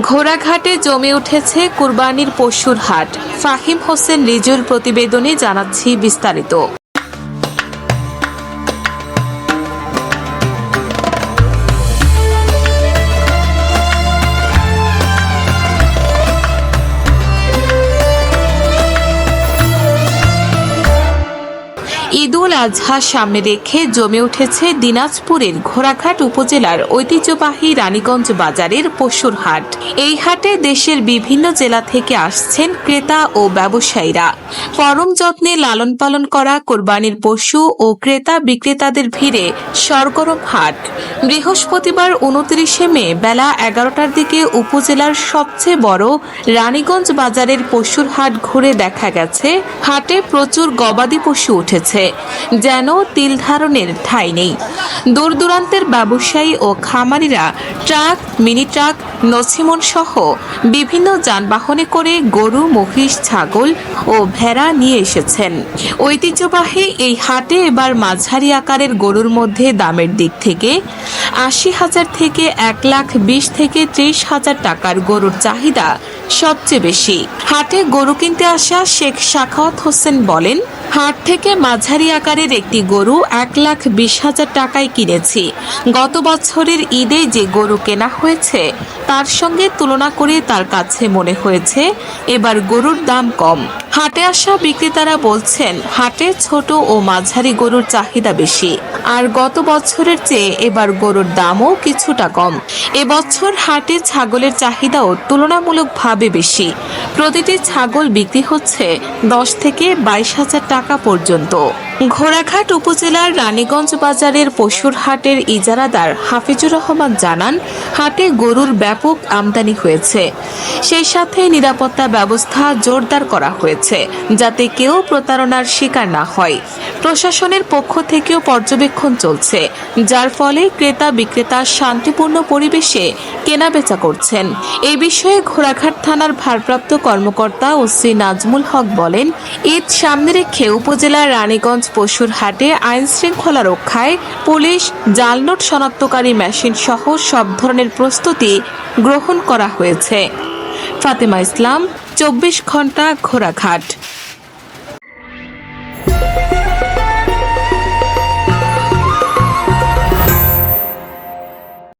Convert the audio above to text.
ঘোড়াঘাটে জমে উঠেছে কুরবানির পশুর হাট। ফাহিম হোসেন রিজুর প্রতিবেদনে জানাচ্ছি বিস্তারিত। ঈদুল আজহা সামনে রেখে জমে উঠেছে দিনাজপুরের ঘোড়াঘাট উপজেলার ঐতিহ্যবাহী রানীগঞ্জ বাজারের পশুর হাট। এই হাটে দেশের বিভিন্ন জেলা থেকে আসছেন ক্রেতা ও ব্যবসায়ীরা। পরম যত্নে লালন পালন করা কোরবানির পশু ও ক্রেতা বিক্রেতাদের ভিড়ে সরগরম হাট। বৃহস্পতিবার উনত্রিশে মে বেলা এগারোটার দিকে উপজেলার সবচেয়ে বড় রানীগঞ্জ বাজারের পশুর হাট ঘুরে দেখা গেছে। হাটে প্রচুর গবাদি পশু উঠেছে। যেন তিল ধারণের ঠাঁই নেই। দূর দূরান্তের ব্যবসায়ী ও খামারিরা ট্রাক মিনি ট্রাক নছিমন সহ বিভিন্ন যানবাহনে করে গরু, মহিষ, ছাগল ও ভেড়া নিয়ে এসেছেন। ঐতিহ্যবাহী এই হাটে এবার মাঝারি আকারের গরুর মধ্যে দামের দিক থেকে আশি হাজার থেকে এক লাখ বিশ থেকে ত্রিশ হাজার টাকার গরুর চাহিদা সবচেয়ে বেশি। হাটে গরু কিনতে আসা শেখ শাখাওয়াত হোসেন বলেন, হাট থেকে মাঝারি আকারের একটি গরু এক লাখ বিশ হাজার টাকায় কিনেছি। গত বছরের ঈদে যে গরু কেনা হয়েছে তার সঙ্গে তুলনা করে তার কাছে মনে হয়েছে, এবার গরুর দাম কম। হাটে আসা বিক্রেতারা বলছেন, হাটে ছোট ও মাঝারি গরুর চাহিদা বেশি। আর গত বছরের চেয়ে এবার গরুর দামও কিছুটা কম। এবছর হাটে ছাগলের চাহিদাও তুলনামূলকভাবে বেশি। প্রতিটি ছাগল বিক্রি হচ্ছে দশ থেকে বাইশ হাজার টাকা পর্যন্ত। ঘোড়াঘাট উপজেলার রানীগঞ্জ বাজারের পশুর হাটের ইজারাদার হাফিজুর রহমান জানান, হাটে গরুর ব্যাপক আমদানি হয়েছে। সেই সাথে নিরাপত্তা ব্যবস্থা জোরদার করা হয়েছে, যাতে কেউ প্রতারণার শিকার না হয়। প্রশাসনের পক্ষ থেকেও পর্যবেক্ষণ চলছে, যার ফলে ক্রেতা বিক্রেতা শান্তিপূর্ণ পরিবেশে কেনাবেচা করছেন। এ বিষয়ে ঘোড়াঘাট থানার ভারপ্রাপ্ত কর্মকর্তা ওসি নাজমুল হক বলেন, ঈদ সামনে রেখে উপজেলার রানীগঞ্জ পশুর হাটে আইন শৃঙ্খলা রক্ষায় পুলিশ জালনোট শনাক্তকারী মেশিন সহ সব ধরনের প্রস্তুতি গ্রহণ করা হয়েছে। ফাতেমা ইসলাম, চব্বিশ ঘণ্টা ঘোড়াঘাট।